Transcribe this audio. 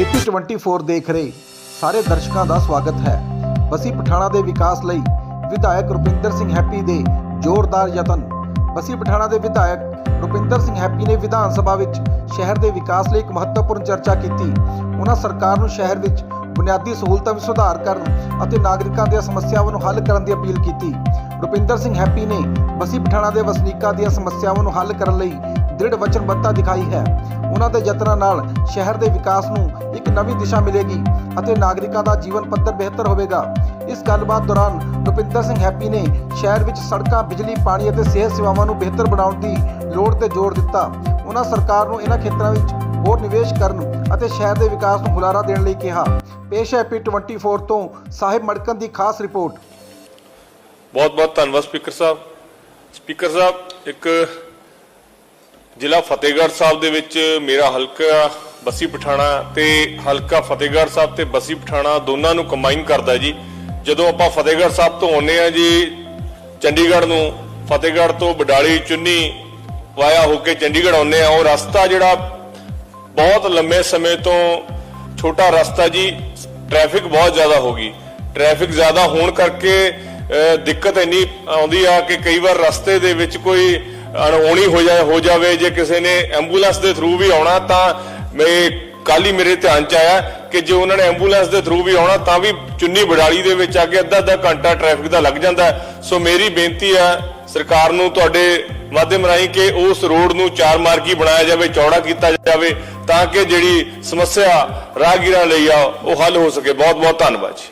AP 24 ਦੇਖ ਰਹੇ ਸਾਰੇ ਦਰਸ਼ਕਾਂ ਦਾ ਸਵਾਗਤ ਹੈ। ਬਸੀ ਪਠਾਣਾ ਦੇ ਵਿਕਾਸ ਲਈ ਵਿਧਾਇਕ ਰੁਪਿੰਦਰ ਸਿੰਘ ਹੈਪੀ ਦੇ ਜ਼ੋਰਦਾਰ ਯਤਨ। ਬਸੀ ਪਠਾਣਾ ਦੇ ਵਿਧਾਇਕ ਰੁਪਿੰਦਰ ਸਿੰਘ ਹੈਪੀ ਨੇ ਵਿਧਾਨ ਸਭਾ ਵਿੱਚ ਸ਼ਹਿਰ ਦੇ ਵਿਕਾਸ ਲਈ ਇੱਕ ਮਹੱਤਵਪੂਰਨ ਚਰਚਾ ਕੀਤੀ। ਉਹਨਾਂ ਸਰਕਾਰ ਨੂੰ ਸ਼ਹਿਰ ਵਿੱਚ ਬੁਨਿਆਦੀ ਸਹੂਲਤਾਂ ਵਿੱਚ ਸੁਧਾਰ ਕਰਨ ਅਤੇ ਨਾਗਰਿਕਾਂ ਦੀਆਂ ਸਮੱਸਿਆਵਾਂ ਨੂੰ ਹੱਲ ਕਰਨ ਦੀ ਅਪੀਲ ਕੀਤੀ। ਰੁਪਿੰਦਰ ਸਿੰਘ ਹੈਪੀ ਨੇ ਬਸੀ ਪਠਾਣਾ ਦੇ ਵਸਨੀਕਾਂ ਦੀਆਂ ਸਮੱਸਿਆਵਾਂ ਨੂੰ ਹੱਲ ਕਰਨ ਲਈ ਦ੍ਰਿੜ ਵਚਨਬੱਧਤਾ ਦਿਖਾਈ ਹੈ। ਉਹਨਾਂ ਦੇ ਯਤਨਾਂ ਨਾਲ ਸ਼ਹਿਰ ਦੇ ਵਿਕਾਸ ਨੂੰ ਇੱਕ ਨਵੀਂ ਦਿਸ਼ਾ ਮਿਲੇਗੀ ਅਤੇ ਨਾਗਰਿਕਾਂ ਦਾ ਜੀਵਨ ਪੱਧਰ ਬਿਹਤਰ ਹੋਵੇਗਾ। ਇਸ ਗੱਲਬਾਤ ਦੌਰਾਨ ਰੁਪਿੰਦਰ ਸਿੰਘ ਹੈਪੀ ਨੇ ਸ਼ਹਿਰ ਵਿੱਚ ਸੜਕਾਂ, ਬਿਜਲੀ, ਪਾਣੀ ਅਤੇ ਸਿਹਤ ਸੇਵਾਵਾਂ ਨੂੰ ਬਿਹਤਰ ਬਣਾਉਣ ਦੀ ਲੋੜ ਤੇ ਜ਼ੋਰ ਦਿੱਤਾ। ਉਹਨਾਂ ਸਰਕਾਰ ਨੂੰ ਇਹਨਾਂ ਖੇਤਰਾਂ ਵਿੱਚ ਹੋਰ ਨਿਵੇਸ਼ ਕਰਨ ਅਤੇ ਸ਼ਹਿਰ ਦੇ ਵਿਕਾਸ ਨੂੰ ਹੁਲਾਰਾ ਦੇਣ ਲਈ ਕਿਹਾ। ਪੇਸ਼ ਹੈ ਪੀ 24 ਤੋਂ ਸਾਹਿਬ ਮੜਕਨ ਦੀ ਖਾਸ ਰਿਪੋਰਟ। ਬਹੁਤ ਬਹੁਤ ਧੰਨਵਾਦ ਸਪੀਕਰ ਸਾਹਿਬ। ਸਪੀਕਰ ਸਾਹਿਬ, ਇੱਕ ਜ਼ਿਲ੍ਹਾ ਫਤਿਹਗੜ੍ਹ ਸਾਹਿਬ ਦੇ ਵਿੱਚ ਮੇਰਾ ਹਲਕਾ ਬਸੀ ਪਠਾਣਾ ਤੇ ਹਲਕਾ ਫਤਿਹਗੜ੍ਹ ਸਾਹਿਬ ਤੇ ਬਸੀ ਪਠਾਣਾ ਦੋਨਾਂ ਨੂੰ ਕੰਬਾਈਨ ਕਰਦਾ ਜੀ। ਜਦੋਂ ਆਪਾਂ ਫਤਿਹਗੜ੍ਹ ਸਾਹਿਬ ਤੋਂ ਆਉਂਦੇ ਆ ਜੀ, ਚੰਡੀਗੜ੍ਹ ਨੂੰ, ਫਤਿਹਗੜ੍ਹ ਤੋਂ ਬਡਾਲੀ, ਚੁੰਨੀ ਵਾਇਆ ਹੋ ਕੇ ਚੰਡੀਗੜ੍ਹ ਆਉਂਦੇ ਆ ਉਹ ਰਸਤਾ ਜਿਹੜਾ ਬਹੁਤ ਲੰਮੇ ਸਮੇਂ ਤੋਂ ਛੋਟਾ ਰਸਤਾ ਜੀ ਟ੍ਰੈਫਿਕ ਬਹੁਤ ਜ਼ਿਆਦਾ ਹੋ ਗਈ। ਟ੍ਰੈਫਿਕ ਜ਼ਿਆਦਾ ਹੋਣ ਕਰਕੇ ਦਿੱਕਤ ਇੰਨੀ ਆਉਂਦੀ ਆ ਕਿ ਕਈ ਵਾਰ ਰਸਤੇ ਦੇ ਵਿੱਚ ਕੋਈ ਅਣਹੋਣੀ ਹੋ ਜਾਏ ਹੋ ਜਾਵੇ, ਜੇ ਕਿਸੇ ਨੇ ਐਂਬੂਲੈਂਸ ਦੇ ਥਰੂ ਵੀ ਆਉਣਾ, ਤਾਂ ਮੈਂ ਕੱਲ ਹੀ ਮੇਰੇ ਧਿਆਨ ਚ ਆਇਆ ਕਿ ਜੇ ਉਹਨਾਂ ਨੇ ਐਂਬੂਲੈਂਸ ਦੇ ਥਰੂ ਵੀ ਆਉਣਾ, ਤਾਂ ਵੀ ਚੁੰਨੀ ਬੜਾਲੀ ਦੇ ਵਿੱਚ ਆ ਕੇ ਅੱਧਾ ਅੱਧਾ ਘੰਟਾ ਟ੍ਰੈਫਿਕ ਦਾ ਲੱਗ ਜਾਂਦਾ ਸੋ ਮੇਰੀ ਬੇਨਤੀ ਹੈ ਸਰਕਾਰ ਨੂੰ, ਤੁਹਾਡੇ ਮਾਧਿਅਮ ਰਾਹੀਂ ਕਿ ਉਸ ਰੋਡ ਨੂੰ ਚਾਰ ਮਾਰਗੀ ਬਣਾਇਆ ਜਾਵੇ, ਚੌੜਾ ਕੀਤਾ ਜਾਵੇ, ਤਾਂ ਕਿ ਜਿਹੜੀ ਸਮੱਸਿਆ ਰਾਹਗੀਰਾਂ ਲਈ ਆ, ਉਹ ਹੱਲ ਹੋ ਸਕੇ। ਬਹੁਤ ਬਹੁਤ ਧੰਨਵਾਦ ਜੀ।